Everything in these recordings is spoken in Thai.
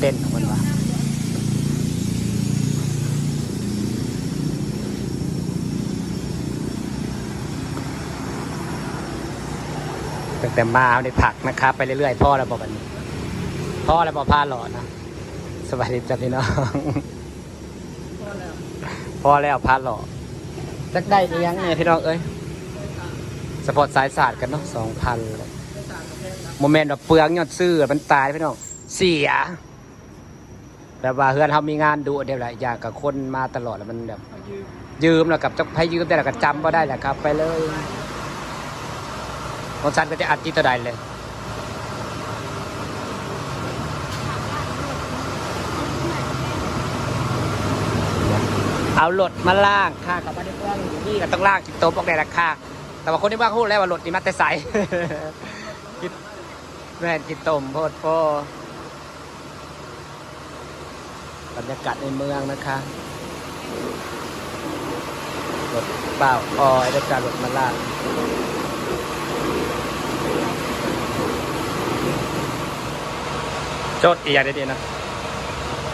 เต้นของมันวะตั้งแต่มาเอาในผักนะครับ ไปเรื่อยๆพ่อแล้วบอกวันนี้ พ่อแล้วบอกพาหลอดนะสวัสดีจ้ะพี่น้องพ่อแล้วพาหลอดจักได้อีหยังเนี่ยพี่น้องเอ้ยสปอร์ตสายศาสตร์กันเนาะสองพันเลยโมเมนต์แบบเปลืองยอดซื้อมันตายพี่น้องเสีย แบบว่าเฮือนเขามีงานดูเดียวแหละอยากกับคนมาตลอดแล้วมันแบบยืมแล้วกับจะให้ยืมได้แล้วก็จำก็ได้แหละครับ ไปเลยของฉันก็จะอัดจิตตัวใดเลยเอารถมาล่างค่ะกับมาในเมืองนี่ก็ต้องล่างกินโต๊ะบอกได้ราคาแต่ว่าคนที่บ้านพูดแล้วว่ารถนี่มาแต่ใสกินแม่นกินต้มโพดโพ บรรยากาศในเมืองนะคะรถเปล่าออยแล้วการรถมาล่างจดอีกอย่างเดียวนะ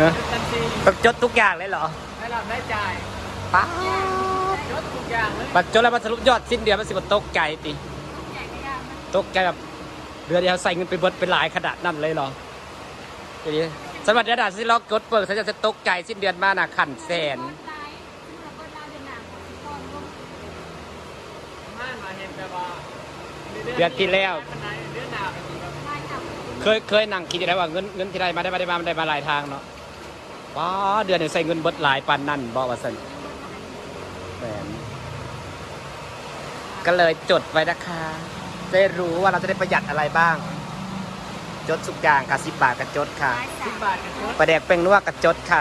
ฮะทันทีต้องจดทุกอย่างเลยเหรอได้รับได้จ่ายป้ายศทุกอย่างเลยบัตรจดแล้วมันสรุปยอดสิ้นเดือนมันสิบตกใจติตกใจแบบเดือนเดียวใส่เงินไปเบิดเป็นหลายขนาดนั้นเลยเหรอทีนี้ สำหรับระดับที่ล็อกกดเปิดฉันจะตกใจสิ้นเดือนมาน่ะขันแสนเดือนที่แล้ว เคยเคยนั่งคิดได้ว่าเงินเงินที่ได้มาได้มาได้มาได้มาหลายทางเนาะว้าเดือนหนึ่งใส่เงินเบิดหลายปันนั่นบอกว่าสันแหมก็เลยจดไว้นะคะจะได้รู้ว่าเราจะได้ประหยัดอะไรบ้าง จดสุกอย่างค่ะสิบบาทกับจดค่ะสิบบาทกับยศประแดกเป็นนัวกับจดค่ะ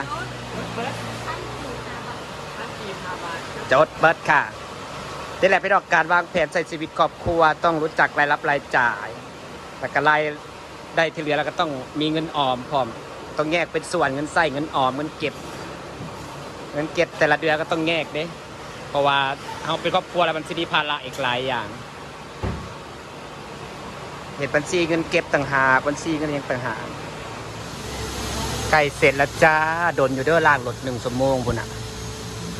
เบิร์ดท่านกีพาบาทจดเบิดค่ะนี่แหละเป็นดอกการวางแผนใช้ชีวิตครอบครัว ต้องรู้จักรายรับรายจ่ายแต่ก็รายได้ที่เหลือเราก็ต้องมีเงินออมพร้อม ต้องแยกเป็นส่วนเงินใส่เงินออมเงินเก็บ เงินเก็บแต่ละเดือนก็ต้องแยกเด้เพราะว่าเราเป็นครอบครัวแล้วมันสิมีภาระอีกหลายอย่าง เหตุบัญชีเงินเก็บต่างหากบัญชีเงินเลี้ยงต่างหากใกล้เสร็จแล้วจ้าโดนอยู่เด้อล่างรถหนึ่งชั่วโมงพุ่นอะ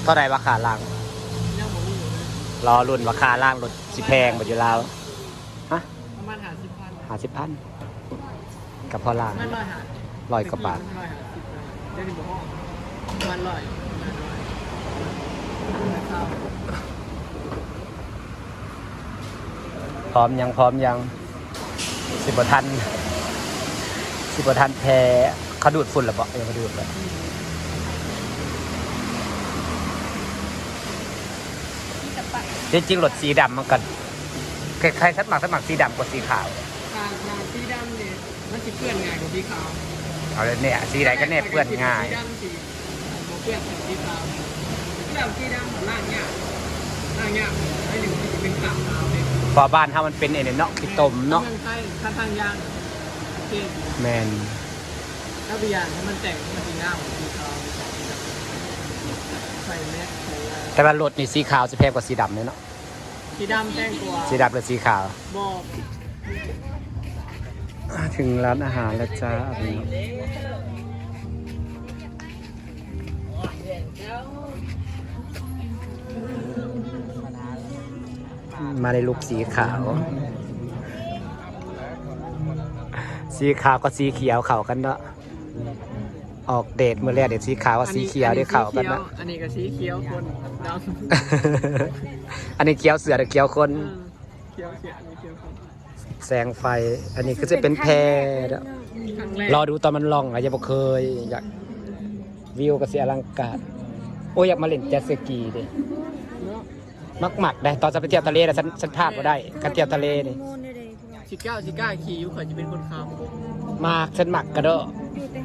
เท่าไรราคาล่างรอรุ่นราคาล่างรถสิแพงหมดอยู่แล้วฮะประมาณหาสิบพันหาสิบพันกับพอล่างมันร้อยหาร้อยกว่าบาทร้อยหาสิบเดี๋ยวนี้บอกว่ามันร้อยพร้อมยังพร้อมยัง สิบกว่าทันสิบกว่าทันแพ้เขาดูดฝุ่นหรือเปล่ายังเขาดูดเลยจริงๆรถสีดำมันกันคล้ายๆสัดหมักสัดหมักสีดำกว่าสีขาวการงานสีดำเนี่ยมันจะเปื้อนง่ายกว่าสีขาวเอาเลยเนี่ยสีไหนก็แน่เปื้อนง่าย สีดำสีบ่เปื้อนสีขาวสีดำสีดำมันล่างยาก ล่างยากไอ้หนึ่งมันจะเป็นขาวขาวเลยพอบ้านถ้ามันเป็นไอ้เนี่ยเนาะขี้ตมเนาะมืองไทยค่าทางยางโอเคแมนถ้าไปยางถ้ามันแต่งมันสีหน้าของสีขาวใส่แม็กใส่อะไรแต่ว่ารถนี่สีขาวจะแพงกว่าสีดำเนี่ยเนาะสีดำแจ้งกว่าสีดำหรือสีขาว บอกถึงร้านอาหารแล้วจ้าอันนี้ มาในลุกสีขาว สีขาวกับสีเขียวเข้ากันเนาะออกเดทเมื่อแรกเดทสีขาวกับสีเขียวได้เข้ากันนะอันนี้ก็สีเขียวคนดำอันนี้เขียวเสือหรือเขียวคนเขียวเขียวอันนี้เขียวคนแสงไฟ อันนี้ก็จะเป็นแพรเด้อครั้งแรกรอดูตอนมันล่องอะยังบ่เคยอยากวิวก็เสียอลังการโอ้ยอยากมาเล่นเจ็ตสกีดิเนาะ มักหมักได้ตอนจะไปเที่ยวทะเลนะฉันฉันพลาดมาได้การเที่ยวทะเลนี่ชิก้าชิก้าขี่อยู่ข่อยจะเป็นคนขับมากฉันหมักกระโดด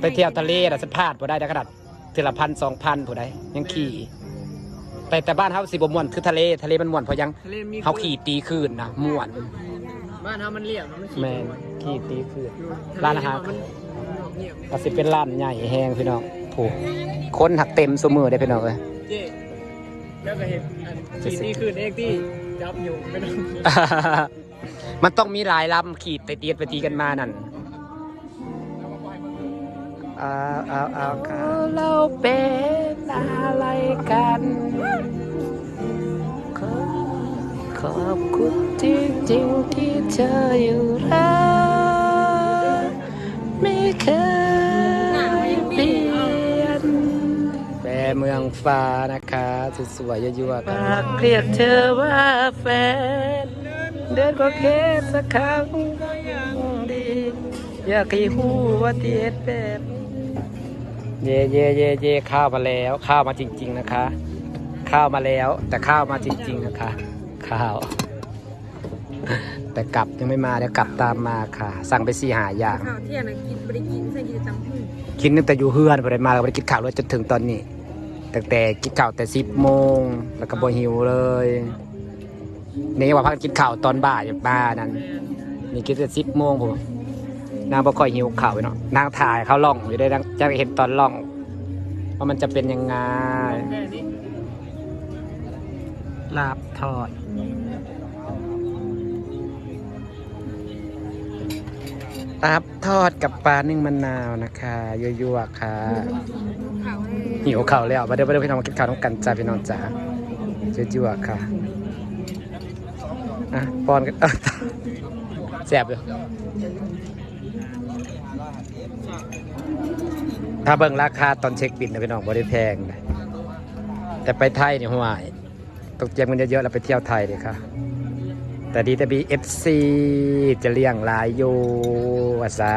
ไปเที่ยวทะเลนะฉันพลาดมาได้ได้ขนาดเทอละพันสองพันผู้ใดยังขี่แต่แต่บ้านเฮาสิบ่ม่วนคือทะเลทะเลมันม่วนเพราะยังทะเลมีเฮาขี่ตีคืนนะม่วนบ้านเฮามันเรียบมันขี่แม่นขี่ตีคืนอยู่ร้านอาหาร มันเงียบเนี่ยก็สิเป็นร้านใหญ่แฮงพี่น้องผูกคนหักเต็มซุมือได้พี่น้องเอ้ยเจ๊ แล้วก็เห็นอันขี่นี่คืนเอกที่จับอยู่ไม่ต้องมันต้องมีหลายลำขีดไปตีไปตีกันมานั่นเอาเอาเอาเราเป็นอะไรกันขอขอบคุณจริงๆที่เธออยู่แล้วไม่เคย ปรเมืองฟ้านะคะสวยๆยั่วๆกันเรียกเธอว่าแฟน เดินก็แค่สักครั้งก็ยังดี อยากให้หูว่าที่เฮ็ดแบบเย่เย่เย่เย่ข้าวมาแล้วข้าวมาจริง ๆนะคะ ข้าวมาแล้ว แต่ข้าวมาจริง ๆนะคะ ข้าว แต่กลับยังไม่มาเดี๋ยวกลับตามมาค่ะ สั่งไปสี่หาอย่าง ข้าวเที่ยงนะกินบริกินใส่กินจำพึ่ง กินตั้งแต่อยู่เฮือนไปได้มาแล้วไปกินข้าวเลยจนถึงตอนนี้ ตั้งแต่กินข้าวแต่สิบโมงแล้วก็บ่หิวเลยนี่ว่าพักกินข้าวตอนบ่ายมานั้นนี่กินแต่สิบโมงผมนางบ่ค่อยหิวข้าวเนาะนางถ่ายเขาล่องอยู่ได้นางจะเห็นตอนล่องว่ามันจะเป็นยังไงลาบทอดลาบทอดกับปลานึ่งมะนาวนะคะยั่วๆค่ะ หิวข่าวแล้วมาเดี๋ยวมาเดี๋ยวพี่น้องมากินข้าวต้องกันจ้าพี่น้องจ๋ายั่วๆค่ะอะป้อนกันแสบอยู่ถ้าเบิ่งราคาตอนเช็คบินนะพี่น้องบ่ได้แพงนะแต่ไปไทยนี่ห่วยต้องเตรียมเงินเยอะๆแล้วไปเที่ยวไทยเลยค่ะ แต่ดีแต่บีเอฟซีจะเลี้ยงลายอยู่อาสา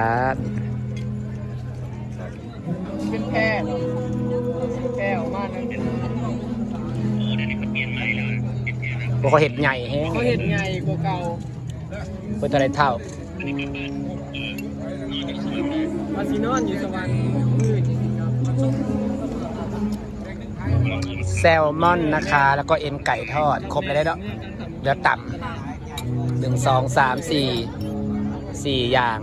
พวกเขาเห็ดใหญ่แฮงเขาเห็นไงกว่าเก่าเป็นอะไรเท่าอาซินอนอยู่สวรรค์มืดแซลมอนนะคะ แล้วก็เอ็นไก่ทอด ครบเลยได้เนาะเหลือต่ำหนึ่งสองสามสี่สี่อย่าง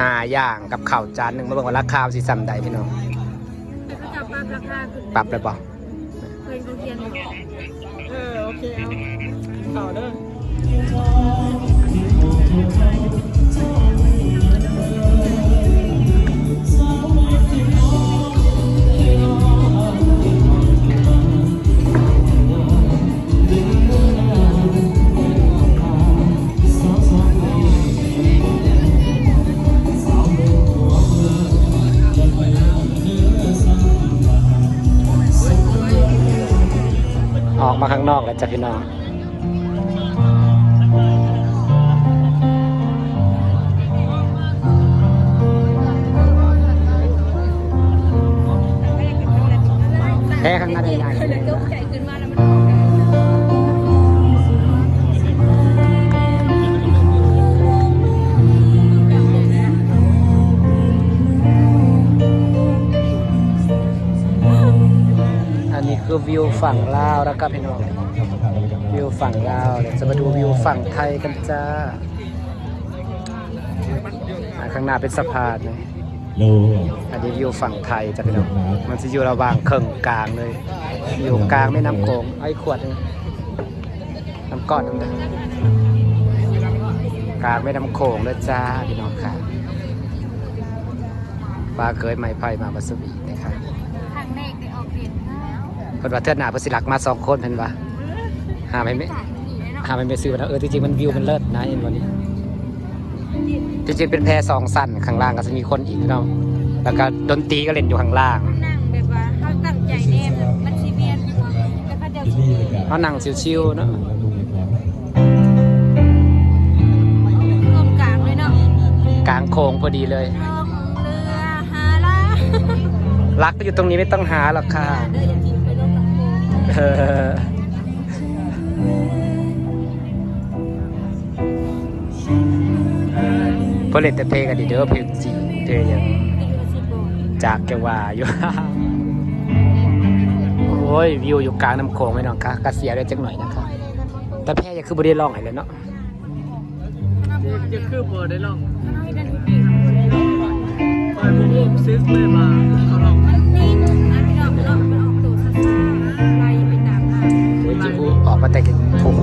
ห้าอย่างกับข้าวจานหนึ่งมาเบิ่งว่าราคาสิซ้ำใดพี่น้อง แต่เขาจะปรับราคาขึ้นปรับเลยบ่เพื่อนเขาเรียนอยู่เออโอ เคเอาข่าวเด้อางนอกแล้วจ้ะพี่น้องแค่ข้างหน้าได้ใหญ่ คือวิวฝั่งลาวแล้วก็พี่น้องวิวฝั่งลาวเดี๋ยวจะมาดูวิวฝั่งไทยกันจ้าข้างหน้าเป็นสะพานเลยอันนี้วิวฝั่งไทยจ้ะพี่น้องมันจะอยู่ระหว่างเข่งกลางเลย อยู่กลางแม่น้ำโขงเอาอีกขวดนึงน้ำก้อนนึงเด้อกลางแม่น้ำโขงเลยจ้าพี่น้องค่ะปลาเคยไม้ไผ่มาบัสวี ครั้งแรกได้ออกเรียนนะ เพิ่นว่าเทื่อหน้าเพิ่นสิลักมาสองคนเพิ่นว่าหาไม่ไม่จ่ายหนีเลยเนาะหาไม่ไปซื้อนะเออจริงๆมันวิวมันเลิศนะเห็นวันนี้จริงๆเป็นแพรสองสั้นข้างล่างก็จะมีคนอีกเนาะแล้วก็ดนตรีก็เล่นอยู่ข้างล่างนั่งแบบว่าเขาตั้งใจแน่มันซีเวียนแล้วเขาจะที่นี่ประกาศเขานั่งชิวๆเนาะรวมกลางเลยเนาะกลางโค้งพอดีเลยลงเรือหาละรักก็อยู่ตรงนี้ไม่ต้องหาหรอกค่ะ พอเล่นแต่เพลงกันดีเด้อเพลงจีเพลงยังจากแกว่าอยู่ โอ้ยวิวอยู่กลางน้ำโขงไม่น้องคะกระเสียได้จังหน่อยนะคะ แต่แพ้ยังคือบริร้องอะไรเลยเนาะจะคือบอได้ลองน้อยนั่นปีกคอยพวกผมซิสเลยมา บูออกมาแต่กินถุง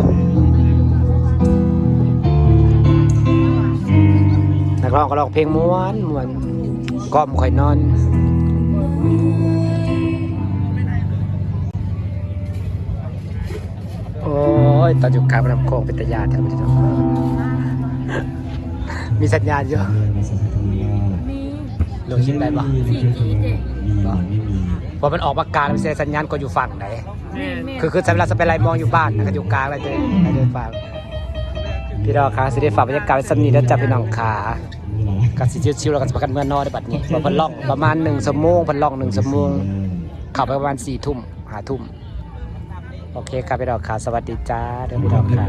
นักร้องก็ร้องเพลงม้วนม้วนก้อมข่อยนอนโอ้ยตอนอยู่กลางแม่น้ำโขงเป็นตะยานแทบไม่ได้มีสัญญาณเยอะมีลงชิมได้ปะสี่จีเด็ก พอมันออกมากลางมันเสียสัญญาณก็อยู่ฝั่งไหนแม่แม่คือคือเวลาจะไปไล่มองอยู่บ้านนะก็อยู่กลางอะไรเด้อะไรเด้ฝากพี่น้องคะสิได้ฝากบรรยากาศไว้สำนีแล้วจ้ะพี่น้องขากับสิชิวๆแล้วก็จะประกันเมื่อนอนในบัดนี้เพราะเพันล่องประมาณหนึ่งชั่วโมงเพันล่องหนึ่งชั่วโมงขับไปประมาณสี่ทุ่มหาทุ่มโอเคครับพี่น้องขาสวัสดีจ้าเดี๋ยวพี่น้องขา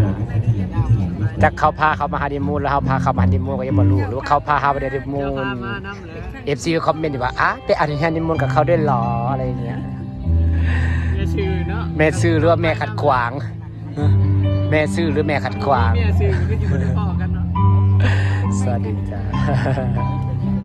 จากเขาพาเขามาฮันนีมูนแล้วเขาพาเขามาฮันนีมูนก็ยังบ่รู้หรือว่าเขาพาเขาไปฮันนีมูเจ้านพามาน้ำเลยเอฟซีคอมเมนต์อยู่ว่าอะไปอันฮันนีมูนกับเขาได้วยเหรออะไรอย่างเงี้ยอย่าชื่อเนาะแม่ซื้อหรือว่าแม่ขัดขวาง แม่ซื้อหรือแม่ขัดขวางแม่ชื่อก็อยู่บนพ่อกันเนาะสวัสดีจ้า